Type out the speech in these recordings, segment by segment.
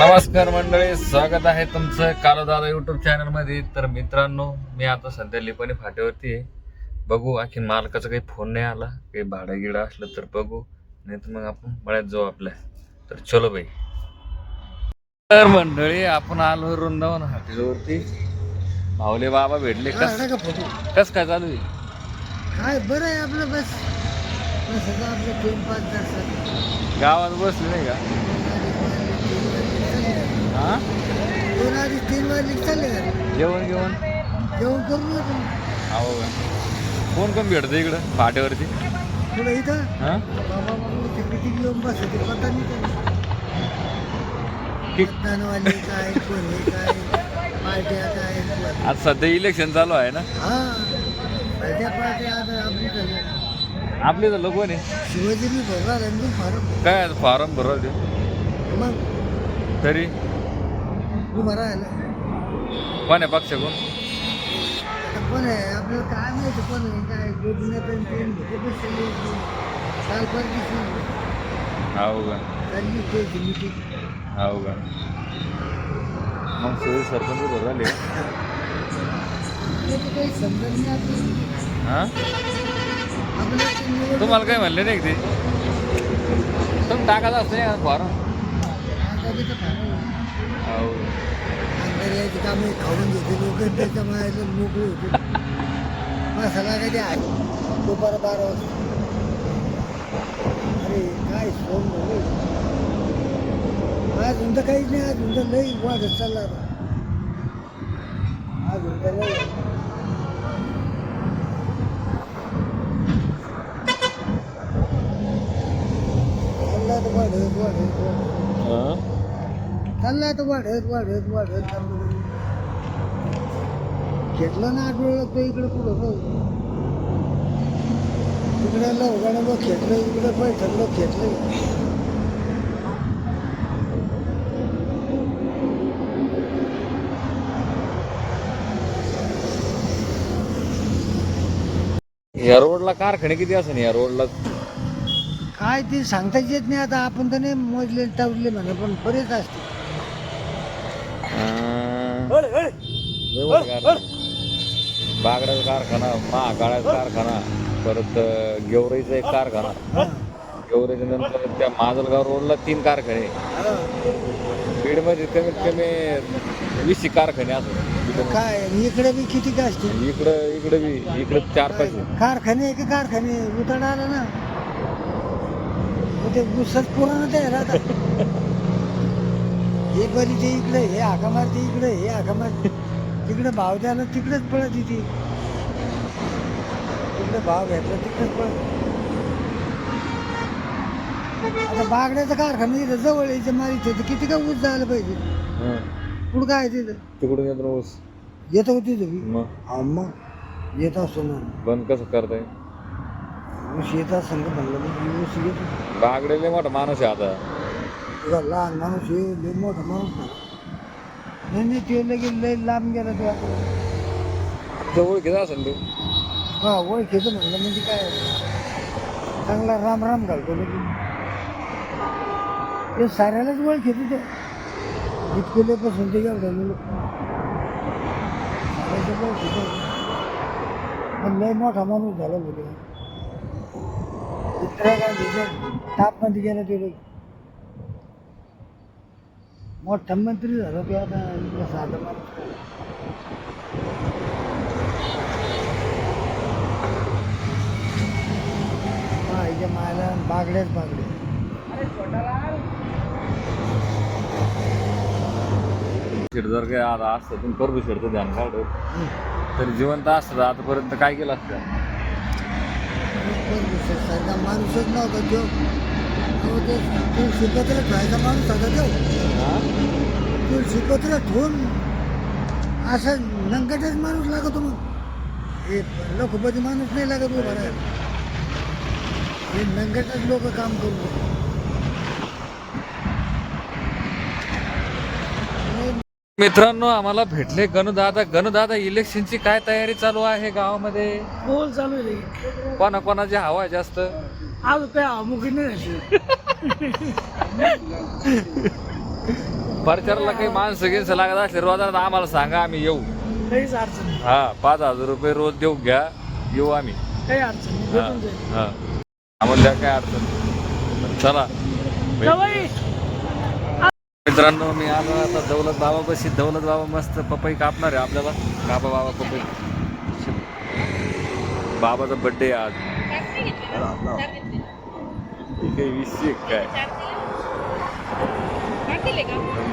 नमस्कार मंडळी स्वागत आहे तुमचं कालोदादा युट्यूब चॅनलमध्ये तर मित्रांनो मी आता सध्या लिपणी फाट्यावरती आहे. बघू आणखी मालकाचा काही फोन नाही आला काही भाडं गिडं असलं तर बघू नाही तर मग आपण मळ्यात जाऊ आपल्या. तर चलो बाई. तर मंडळी आपण आलो वृंदावन हाटीवरती माऊले बाबा भेटले कस कस काय चालू आहे? काय बरं आहे आपलं बस. गावात बसले नाही का? हा दोन अडीच तीन वाजले चालले घरी जेवण जेवण जेवण करून येतो अहो कोण कोण भेटतं इकडं? फाट्यावरती पुढे इथं? हा? बाबा बाबा ते किती येऊन बस होते पता नाही त्याला. किक- मतदानवाले काय कोण हे काय पार्ट्या काय कोण. आज सध्या इलेक्शन चालू आहे ना? हा. पार्ट्या पार्ट्या आता आपली. आपले तर लोक आहे? शिवाजी मी भरला काय फॉर्म भरवा दे मग? तरी? तू भरायला कोण आहे पक्ष कोण? कोण आहे? आपल्याला काय माहिती कोण आहे? काय गोपीनाथ ते काल हो का? चालली हो का? मग सगळे सरपंच ते तर काही समजत नाही आपल्याला. हा? आपल्याला ते निवडणूक- तुम्हाला काय म्हणले नाही का ते? तुम्ही टाकायचं असतं फॉर्म? फार- हो अंधारी यायची खाऊन घेते लोक त्याच्या होते. मसाला कधी आहे. दुपार बारा वाजता. अरे काय सोन झालं. आज उंदा काहीच नाही आज उंदा लई वाढत चालला आता. आज उंदा लई चालला तर वाढत वाढत वाढत. चालला तर वाढत वाढत वाढत घेतलं ना आठवडा तो इकडे पुढं तिकडे लवगानं बघ घेतलं इकडे बैठकलं घेतलं. या रोडला कारखाने किती असं या रोडला? काय ते सांगताच येत नाही आता आपण तर नाही मोजले टावले म्हणा पण बरेच असते बागड्याचा कारखाना महाकाळाचा कारखाना परत गेवराईचा एक कारखाना. गेवराईच्या नंतर त्या माजलगाव रोडला तीन कारखाने. बीडमध्ये कमीत कमी वीस कारखाने असतात. काय इकडे बी किती काय असते इकडं इकडं बी इकडं चार पाच. आहे. कारखाने की कारखाने उतार आला ना? ते पुराणा ते राहतात हे बरी ते इकडे हे हाका मारते इकडे हे हाका मारते तिकडे भाव द्यायला तिकडेच पळत येते तिकडे भाव घेतला तिकडेच पळत. आता बागड्याचा कारखाना इथं जवळ यायचं मारित तर किती काय ऊस जायला पाहिजे? हं. कुठं काय तिथं? तिकडून येतो ना ऊस. येतं का तिथं? बी? मग. येत असतो ना. बंद कसं करताय? ऊस येत असं म्हणलं ऊस येतो. बागडेले मोठा माणूस आहे आता. तुझा लहान माणूस आहे लय मोठा माणूस आहे. नाही नाही ते लगेच लय लांब गेला तुला जवळ घेत असेल तू. हा ओळखीचं म्हणलं म्हणजे काय? चांगला राम राम घालतो लगेच. ते साऱ्यालाच ओळखीत ते. इतके लोक ते एवढ्या लोक. ओळखीचं. पण लय मोठा माणूस झाला बोलतो इंदिरा गांधीच्या तापमध्ये गेला ते लोक मोठा मंत्री झाला ते आता साधा काय. पाहिजे मायला बागड्याच बागडे. शेड जर काय आता असतं तुम्ही करू शेडचं ध्यान काढ तरी जिवंत असतं आतापर्यंत काय केलं असतं? माणूसच नव्हता तो. ते तुळशीपत्र ठेवायचा माणूस होता तो? तुळशीपत्र ठेवून असा नंकटच माणूस लागतो मग. हे लोकपती माणूस नाही लागत उभा हे नंकटच लोक काम करून मित्रांनो आम्हाला भेटले गणदादा. गणदादा इलेक्शनची काय तयारी चालू आहे गावामध्ये? बोल चालू आहे कोणा कोणाची हवा आहे जास्त? आज काय अमुकी नाही प्रचाराला काही माणसं गिनसं लागत असले रोजात आम्हाला सांगा आम्ही येऊ. काहीच अडचण नाही. हा पाच हजार रुपये रोज देऊ घ्या येऊ आम्ही. काही अडचण नाही. हा भेटून जाईल. हा. आम्हाला काय अडचण नाही. चला. जावई, मित्रांनो मी आलो आता दौलत बाबा बशी दौलत बाबा मस्त पपई कापणार आहे आपल्याला. कापा बाबा पपई. बाबाचा बर्थडे आज. ठीक आहे वीसशे काय. तर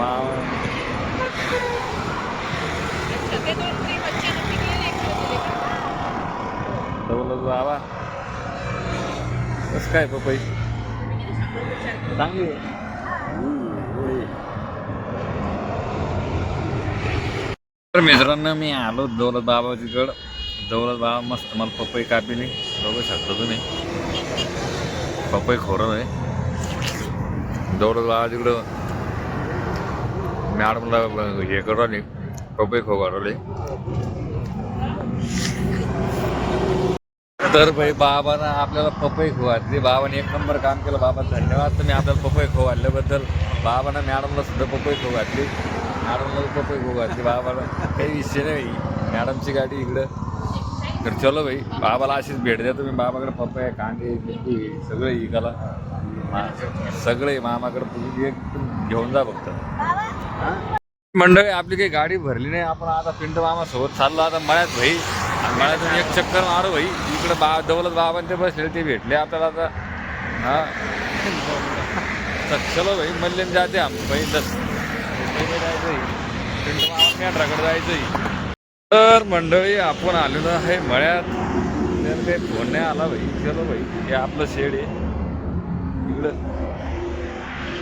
दौलत बाबा कसं काय पपई चांगली तर मित्रांनो मी आलो दौलत बाबाजीकडं दौलत बाबा मस्त मला पपई कापिली बघू शकता तुम्ही. पपई खोरं आहे. दौलत बाबाजीकडं मॅडमला हे करू पपई खो काढवली तर भाई बाबानं आपल्याला पपई खो बाबाने एक नंबर काम केलं. बाबा धन्यवाद. तुम्ही आपल्याला पपई खो हो घातल्याबद्दल बाबानं मॅडमला सुद्धा पपई खो घातली मॅडमला पपई खो हो घातली बाबाला काही विषय नाही मॅडमची गाडी इकडं. तर चलो भाई बाबाला अशीच भेट द्या तुम्ही. बाबाकडे पपई कांदे लिंबू हे सगळं इकाला सगळे मामाकडे तुम्ही एक घेऊन जा फक्त. मंडळी आपली काही गाडी भरली नाही. आपण आता पिंट मामा सोबत चाललो. आता मळ्यात भाई. आणि मळ्यातून एक चक्कर मारू भाई. इकडे बा दौलत बाबांचे बसले ते भेटले. आपल्याला आता हा. तर चलो भाई मल्लेन जाते आम्ही. भाई दस पहिले जायचंय पिंट मामा मेंढराकडे जायचंय. तर मंडळी आपण आलेलो आहे मळ्यात. काही फोन नाही आला भाई. चलो भाई हे आपलं शेड आहे. इकडं.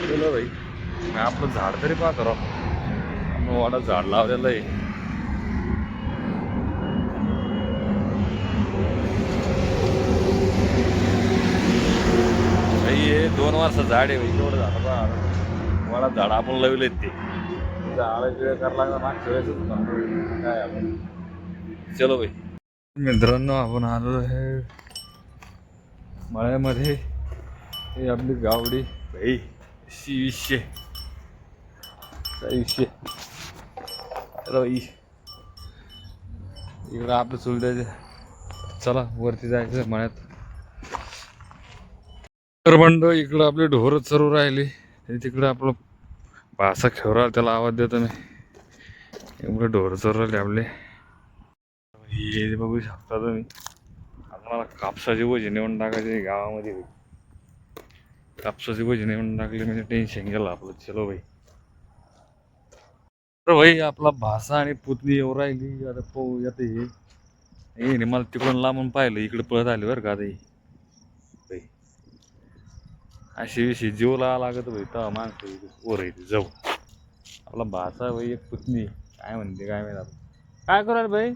चलो भाई. मी आपलं झाड तरी पहा करा वाडा झाड लावलेलं आहे. भाई हे दोन वर्ष झाड आहे एवढं झालं पहा. वाडा झाड आपण लावले ते. झाडं वेळ करायला लागला मागच्या वेळेस काय आपण चलो भाई मित्रांनो आपण आलो आहे मळ्यामध्ये. हे आपली गावडी. भाई शी. विषय विषय इकडं आपलं चूल द्यायचं चला वरती जायचं मळ्यात. तर इकडं आपले ढोरं चरू राहिले. आणि तिकडं आपलं भासा खेवरा त्याला आवाज देतो मी. एवढं ढोरं चरू राहिले आपले. हे बघू शकता तुम्ही आम्हाला कापसाची वजी नेऊन टाकायचे गावामध्ये. कापसाची वजी नेऊन टाकली म्हणजे टेन्शन गेलं आपलं. चलो भाई तर भाई आपला भासा आणि पुतणी येऊ राहिली. आता पाहू आता हे. हे नाही मला तिकडून लांबून पाहिलं इकडे पळत आले बरं का आता अशी विषयी जीव लावा लागत भाई तेव्हा माणसं ओर येते जाऊ. आपला भासा भाई एक पुतणी. काय म्हणते काय माहिती आता. काय कराल भाई?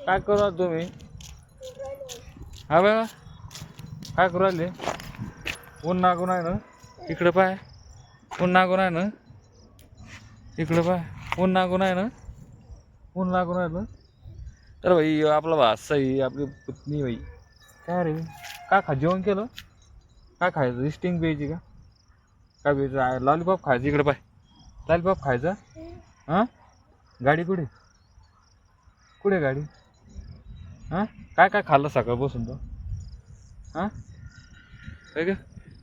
काय करा तुम्ही? हा बा काय करू राहिले? ऊन नागून आहे ना? इकडं पाय. ऊन नागून आहे ना? इकडं पाय ऊन नागून आहे ना? ऊन लागून आहे ना? तर भाई आपला भासा ही आपली पुतणी भाई. काय रे? काय खा जेवण केलं? काय खायचं? रिस्टिंग प्यायची का? काय प्यायचं? लॉलीपॉप खायचं. इकडं पाय. लॉलीपॉप खायचं? हां? गाडी कुठे? कुठे गाडी? हां? काय काय खाल्लं सकाळपासून तो? हां? काय का?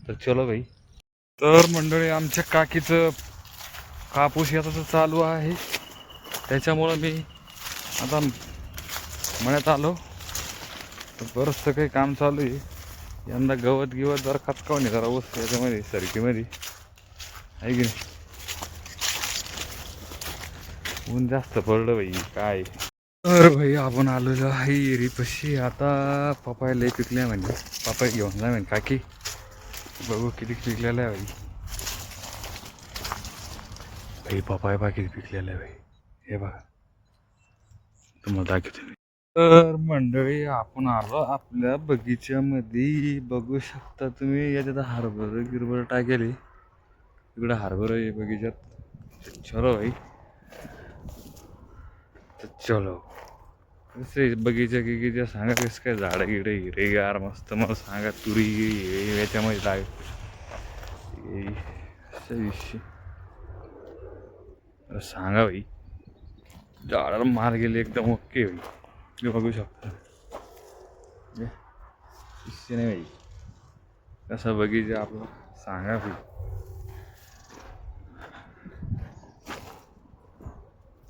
तर चलो भाई. तर मंडळी आमच्या काकीचं कापूस याचं चालू आहे. त्याच्यामुळं मी आता म्हणत आलो. तर बरंचसं काही काम चालू आहे. यंदा गवत गिवत जरा नाही जरा वस्तू याच्यामध्ये सरकीमध्ये. आहे की नाही? ऊन जास्त पडलं बाई काय? तर भाई आपण आलेलो आहे एरीपशी. आता पपाय लय पिकल्या म्हणजे पपाय घेऊन जा म्हणजे काकी. बघू किती पिकलेला आहे भाई हे पपाय बा पिकलेलं आहे भाई हे बघा. तुम्हाला दाखवतो मी. तर मंडळी आपण आलो आपल्या बगीच्यामध्ये. बघू शकता तुम्ही याच्यात हरभर गिरभर टाकेल इकडं हरभर आहे बगीच्यात. चलो भाई तर चलो. कसे बगीचा गिगीचा सांगा कसं काय झाडं गिडं हिरेगार मस्त. मला सांगा तुरी हे याच्यामध्ये लाग विषय. सांगा भाई झाडाला मार गेले एकदम ओके होई हे बघू शकता. हे, नाही भाई कसा बगीचा आपला? सांगा भाई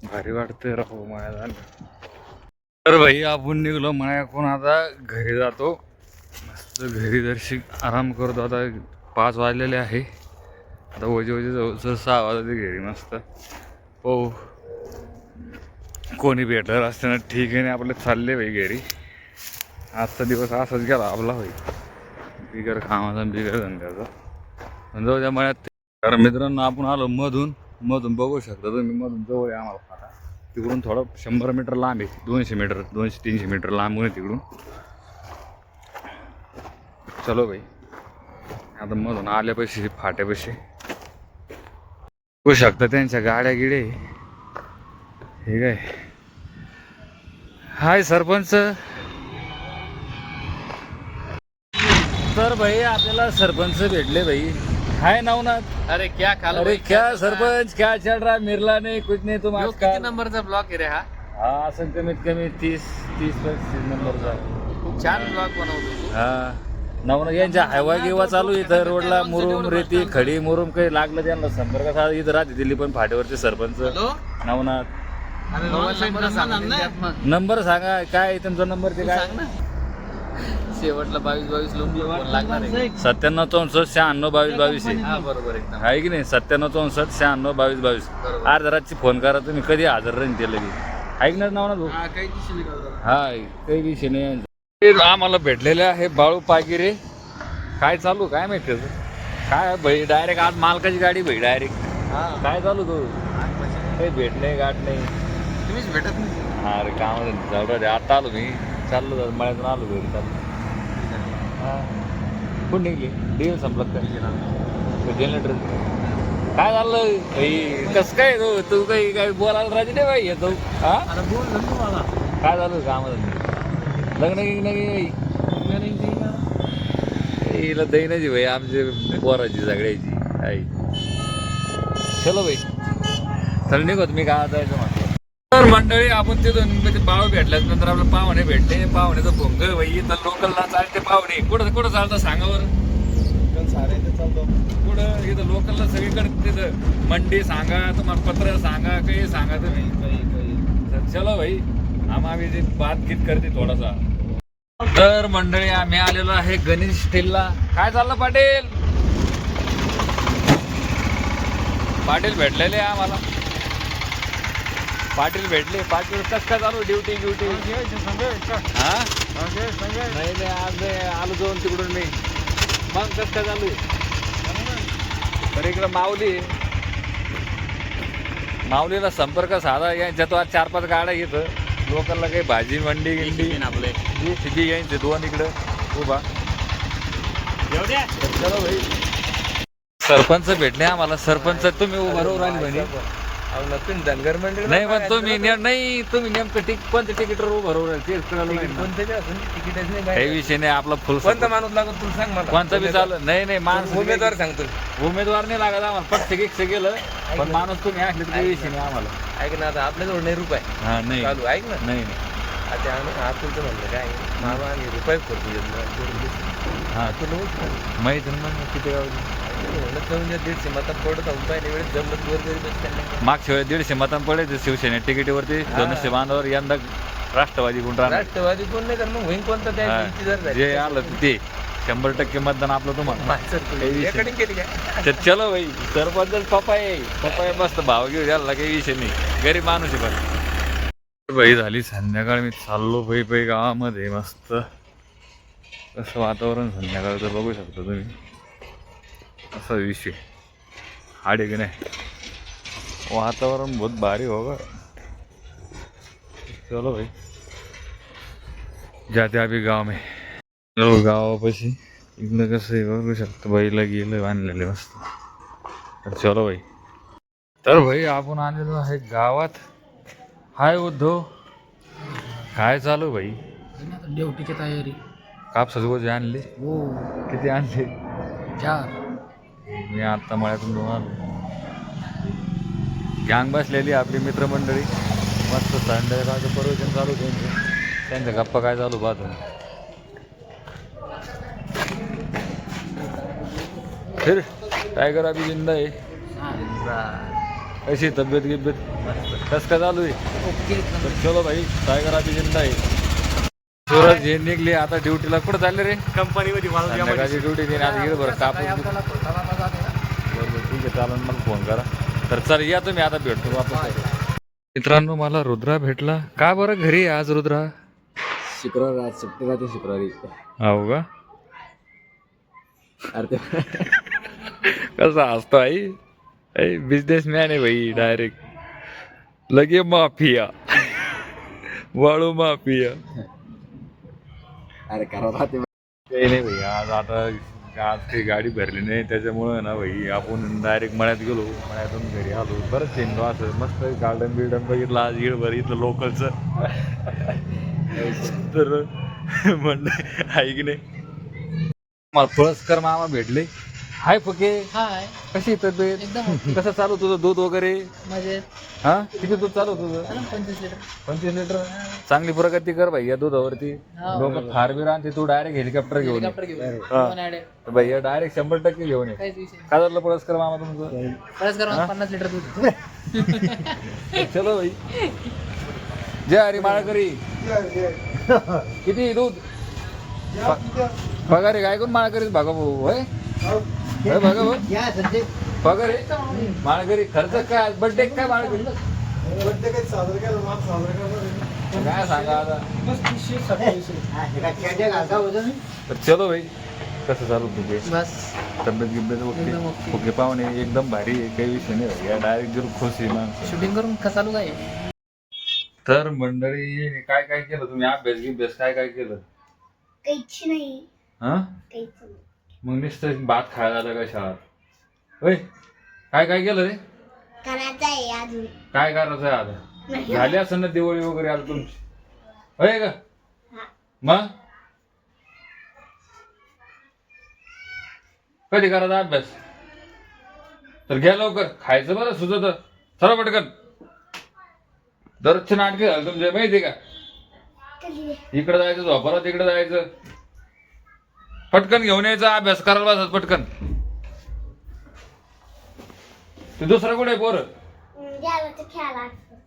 भारी वाटतंय राहू माया झालं तर भाई आपण निघलो मायाकडून आता घरी जातो. मस्त घरी दर्शी आराम करतो. आता पाच वाजलेले आहे. आता वजे वजे जवळ सहा वाजले घरी मस्त. हो कोणी भेटलं असताना ठीक आहे नाही आपले चालले भाई घरी. आजचा दिवस असाच गेला आपला होई बिगर कामाचा बिगर धंद्याचा. पण जाऊ द्या मळ्यात. तर मित्रांनो आपण आलो मधून. मधून बघू शकता तुम्ही मधून जवळ आम्हाला फाटा तिकडून थोडं शंभर मीटर लांब आहे. दोनशे मीटर दोनशे तीनशे मीटर लांब आहे तिकडून. चलो भाई. आता मधून आल्यापाशी फाट्यापाशी. बघू शकता. त्यांच्या गाड्या गिडे हे काय? हाय सरपंच. तर भाई आपल्याला सरपंच भेटले भाई. हाय नवनाथ. अरे क्या खालो अरे भाई, क्या? सरपंच? क्या चल रहा मिरला नहीं कुछ नहीं तुम यो, आज किती नंबरचा ब्लॉक आहे रे हा? हा असं कमीत कमी तीस तीस पस्तीस नंबरचा खूप छान ब्लॉक बनवतो तू. हा. नवनाथ यांच्या हायवा गिवा चालू इथं रोडला मुरुम रेती खडी मुरुम काही लागलं त्यांना संपर्क साधा. इथं राहते दिल्ली पण फाट्यावरचे सरपंच. नवनाथ. नंबर सांगा. काय तुमचा नंबर ते काय? सांग ना. शेवटला बावीस बावीस लोक लागणार आहे. सत्त्याण्णव चौसष्ट शहाण्णव बावीस बावीस आहे. हा बरोबर एकदम. आहे की नाही? सत्त्याण्णव चौसष्ट शहाण्णव बावीस बावीस. बरोबर. अर्धा रातची फोन करा तुम्ही. कधी हजर राहीन ते लगे ऐकणार नाव ना तू हा काही करत. हा काही विषय नाही. आम्हाला भेटलेले आहे बाळू पागिरे काय चालू काय माहिती काय भाई डायरेक्ट आज मालकाची गाडी भाई डायरेक्ट हा. काय चालू तू? काही भेट नाही गाठ नाही? तुम्हीच भेटत नाही. हा रे काम जाऊ रे आता आलो मी. चाललो जातो मळ्यातून आलो घरी चाललो. हा. कुठं निघली? डिझेल संपलं का? जनरेटर काय झालं? भाई कस काय तू? तू काही काही बोलायला राजी नाही बाई येतो. हा? अरे काय झालं? कामात लग्न गिग्न हिला दैनाची भाई आमचे पोराची सगळ्याची आई. चलो भाई चल निघत मी काय जायचं म्हटलं. तर मंडळी आपण तिथून म्हणजे पाव भेटल्यात नंतर आपलं पाहुणे भेटले. पाहुण्याचं भोंग भाई इथं लोकलला चालते पाहुणे. कुठं कुठं चालतं सांगा बरं. कुठं? इथं लोकलला सगळीकडे तिथं. मंडी सांगा तुम्हाला पत्र सांगा काही सांगा तुम्ही. तर चलो भाई आम्ही जे बातचीत करते थोडासा. तर मंडळी आम्ही आलेलो आहे गणेश स्टीलला काय चाललं पाटील? पाटील भेटलेले आम्हाला. पाटील भेटले. पाटील कस काय चालू ड्युटी ड्युटी हा नाही नाही आज आलो जाऊन तिकडून मी. मग कस काय चालू तर इकडं माऊली. माऊलीला संपर्क साधा. यांच्यात आज चार पाच गाड्या येतं लोकांना काही भाजी मंडी गिंडी आपले सिटी यांचे दोन इकडं. उभा. चलो भाई. सरपंच भेटले आम्हाला. सरपंच तुम्ही उभा राहिले नक्की धनगर मंडळ नाही पण तुम्ही ने- नाही तुम्ही नेमकं टिक कोणत्या तिकीटवर उभं राहू राहिले तेच कळलं नाही. ना. तिकीटच नाही काही. विषय नाही आपला फुल कोणता माणूस लागत तुला सांग मला. कोणता बी चालू नाही नाही माणूस उमेदवार सांगतो. उमेदवार नाही लागत आम्हाला. फक्त गिक्स गेलं. पण माणूस तुम्ही ऐकले तर काही विषय नाही आम्हाला. ऐक ना आता आपल्याजवळ नाही रुपये. हा नाही. चालू ऐक ना. नाही नाही. आता आम्ही आतुलचं म्हणलं काय? मामा आम्ही रुपये करतो हा. तुला माहिती ना मग किती गाव? मागच्या वेळेस दीडशे मतांना पडले शिवसेने तिकिटीवरती धनुष्य बांधावर यंदा राष्ट्रवादी गुण राहणार. राष्ट्रवादी कोण नाही तर मग होईन कोणता? त्या हा. जे आलं ते. शंभर टक्के मतदान आपलं तुम्हाला. तर चलो भाई सरपंच पपाय पपाय मस्त भाव घेऊ द्यायला काही विषय नाही. गरीब माणूस आहे पण. बाई झाली संध्याकाळ. मी चाललो पै पै गावामध्ये मस्त. कसं वातावरण संध्याकाळचं बघू शकता तुम्ही. असा विषय. हाडे की नाही? वातावरण बहुत भारी होगा. चलो भाई. जाते अभी गाव में. गावापाशी. इकडं कसं आहे बघू शकतो. बाईला गेलं बांधलेले मस्त. तर चलो भाई. तर भाई आपण आलेलो आहे गावात. हाय उद्धव. काय चालू भाई? ड्युटीची तयारी. कापसाचे गोजे आणले? हो. किती आणले? चार. मी आत्ता मळ्यातून आलो. गँग बसलेली आपली मित्रमंडळी. मस्त संध्याकाळचं प्रवचन चालू त्यांचं त्यांच्या गप्पा काय चालू पाहतो. फिर टायगर अभी जिंदा आहे. कशी तब्येत गिब्येत? कस काय चालू आहे? तर चलो भाई टायगर अभी जिंदा आहे. सूरज हे निघले आता ड्युटीला कुठं चालले रे? कंपनीमध्ये ड्युटी देणे आता इकडे बरं ठीक आहे चालेल मला फोन करा. तर चल या तुम्ही आता भेटतो वापस. मित्रांनो मला रुद्रा भेटला. का बरं घरी आहे आज रुद्रा? शुक्रवार आज सुट्टी राहते शुक्रवारी. हो का? अरे ते कसा असतो आई? बिझनेस मॅन आहे भाई डायरेक्ट लगे माफिया. वाळू माफिया. अरे करा राहते काही नाही भाई आज आता आज काही गाडी भरली नाही त्याच्यामुळं ना भाई आपण डायरेक्ट मळ्यात गेलो मळ्यातून घरी आलो. बरंच चेंडू असं मस्त गार्डन बिल्डन बघितलं आज इळभर इथलं लोकलचं तर म्हणलं आहे की नाही? मला पळसकर मामा भेटले. हाय फुके. हाय. कशी तब्येत? एकदम कसं चालू तुझं दूध वगैरे? मजेत. हा? किती दूध चालू तुझं? पंचवीस लिटर. पंचवीस लिटर? चांगली प्रगती कर भाई या दुधावरती. हो. लोक फार बी राहते तू डायरेक्ट हेलिकॉप्टर घेऊन ये. हेलिकॉप्टर घेऊन हा. दोन आडे भैया डायरेक्ट शंभर टक्के घेऊन ये. काहीच विषय नाही. काय झालं पुरस्कार मामा तुमचं? परत करा पन्नास लिटर दूध. चलो भाई. जय हरी माळकरी. किती दूध? पगार आहे काय कोण माळकरी बघा भाऊ होय? होय बघा भाऊ पगार आहे माळकरी खर्च काय? बर्थडे काय माळकरी? काय सांगा आता? तर चलो भाई. कसं चालू तुझे? बस. तब्येत गिब्येत ओके. ओके. पाहुणे एकदम भारी आहे. काही विषय नाही भाई. या डायरेक्ट जर खुश आहे माणसं. शूटिंग करून का चालू काय? तर मंडळी काय काय केलं तुम्ही? अभ्यास गिभ्यास काय काय केलं? काहीच नाही. हा? काहीच नाही. मग नुसतं भात खायला का शाळेत? होय. काय काय केलं रे? करायचं आहे अजून. काय करायचं आहे आता. झाली असं ना दिवाळी वगैरे आता तुमची? होय का. मग? कधी करायचा अभ्यास? तर घ्या लवकर. खायचं बरं सुचत चला पटकन. दररोजचे नाटके झालं तुमचे माहिती का? इकडे जायचं झोपाला तिकडे जायचं. पटकन घेऊन यायचा अभ्यास करायला बसत पटकन. ते दुसरं कुठे पोर?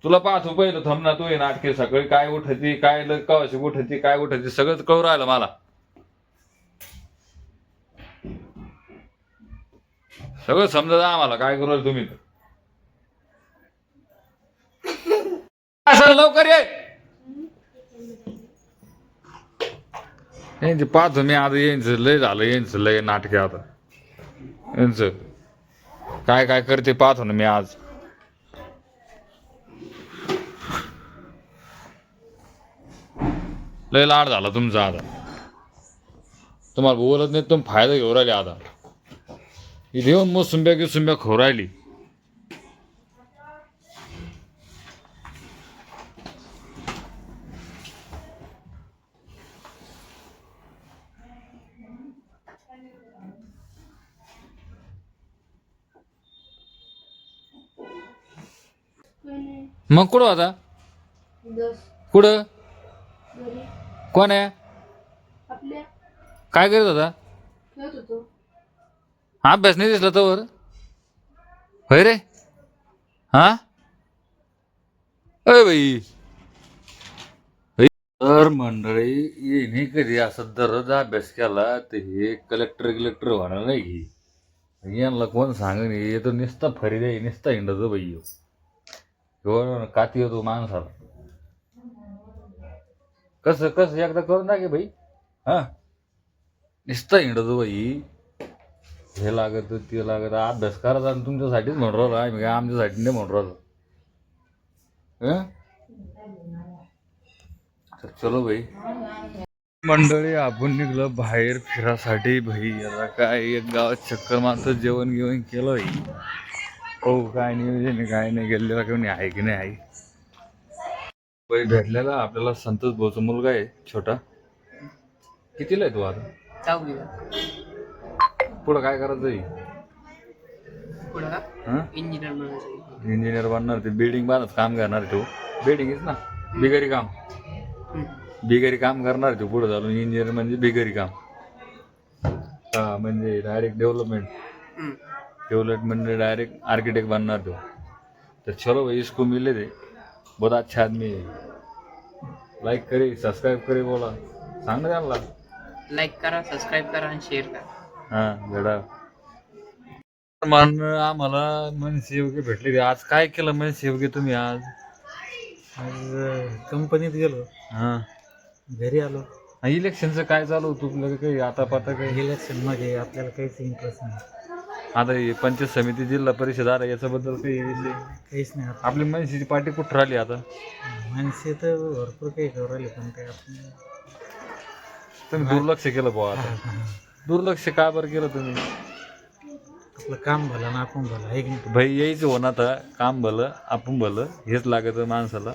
तुला पाहतो पहिलं थांब ना तू ये नाटके सकाळी काय उठती काय कवाशी उठती काय उठती सगळंच कळू राहिलं मला. सगळं समजत आम्हाला काय करू तुम्ही लवकर ये! यांचे पाहतो मी आता यांचं लय झालं यांचं लय नाटके आता. यांचं काय काय करते पाहतो ना मी आज. लय लाड झाला तुमचा आता. तुम्हाला बोलत नाही तुम्ही फायदा घेऊ राहिले आता. इथे येऊन मोसुंब्या गिसुंब्या खो राहिली मग कुठं होता? कुठं? कोण आहे? काय करत होता? अभ्यास नाही दिसला तोवर? होय रे. हा? अय बाई. तर मंडळी येणे कधी असं दररोज अभ्यास केला तर हे कलेक्टर गिलेक्टर होणार नाही की? यांना कोण सांग हे तो नुसता फरी दे नुसता हिंडतो बाई एवढं काती होतो माणसाला कसं कसं? एकदा करून टाके भाई हा? नुसतं हिंडतो बाई. हे लागत ते लागत. अभ्यास करायचा आणि तुमच्यासाठीच म्हणून राहिलो. आम्ही काय आमच्यासाठी नाही म्हणून राहिलो. तर चलो भाई मंडळी आपण निघलं बाहेर फिरासाठी. भाई आता काय एक गावात चक्कर मारतो जेवण घेऊन केलं भाई हो काय नियोजन आहे, काय नाही गेलेला कोणी आहे की नाही आहे भेटलेला आपल्याला संतोष भाऊचा मुलगा आहे छोटा. कितीला आहे तू आता? पुढं काय करायचं आहे? हां? इंजिनियर इंजिनियर बनणार ते बिल्डिंग बांधत काम करणार तो. बिल्डिंगच ना? बिगारी काम. बिगारी काम करणार तो पुढे चालून. इंजिनियर म्हणजे बिगारी काम. हा म्हणजे डायरेक्ट डेव्हलपमेंट डेवलपमेंट में डायरेक्ट आर्किटेक्ट बनना तो. तो चलो भाई इसको मिले थे बहुत अच्छा आदमी है लाइक करे सब्सक्राइब करे बोला. सांग ना त्यांना लाईक करा सबस्क्राईब करा आणि शेअर करा. हा गडा मान आम्हाला मनसेवके भेटले ते. आज काय केलं मनसेवके तुम्ही आज? आज कंपनीत गेलो. हा. घरी आलो. इलेक्शनचं काय चालू होतं? तुला काही आता पाता काही? इलेक्शनमध्ये आपल्याला काहीच इंटरेस्ट नाही. आता हे पंचायत समिती जिल्हा परिषद आला याच्याबद्दल काही विषय काहीच नाही आता. आपली मनसेची पार्टी कुठं राहिली आता? माणसे तर भरपूर काही करू राहिले पण ते आपण तुम्ही दुर्लक्ष केलं बुवा आता. दुर्लक्ष का बरं केलं तुम्ही? आपलं काम भलं ना आपण भलं आहे की नाही? भाई यायचं हो ना आता काम भलं आपण भलं हेच लागत माणसाला.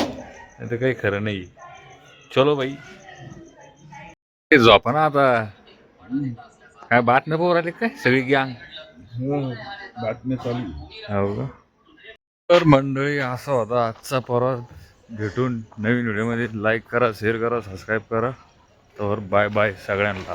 नाही तर काही खरं नाही. चलो ते झोपा ना आता. काय बातम्या पोर आले काय? सगळी गँग हो, बातमी चालू हो का? तर मंडळी असा होता आजचा परवा भेटून नवीन व्हिडिओमध्ये लाईक करा शेअर करा सबस्क्राईब करा. तर बाय बाय सगळ्यांना.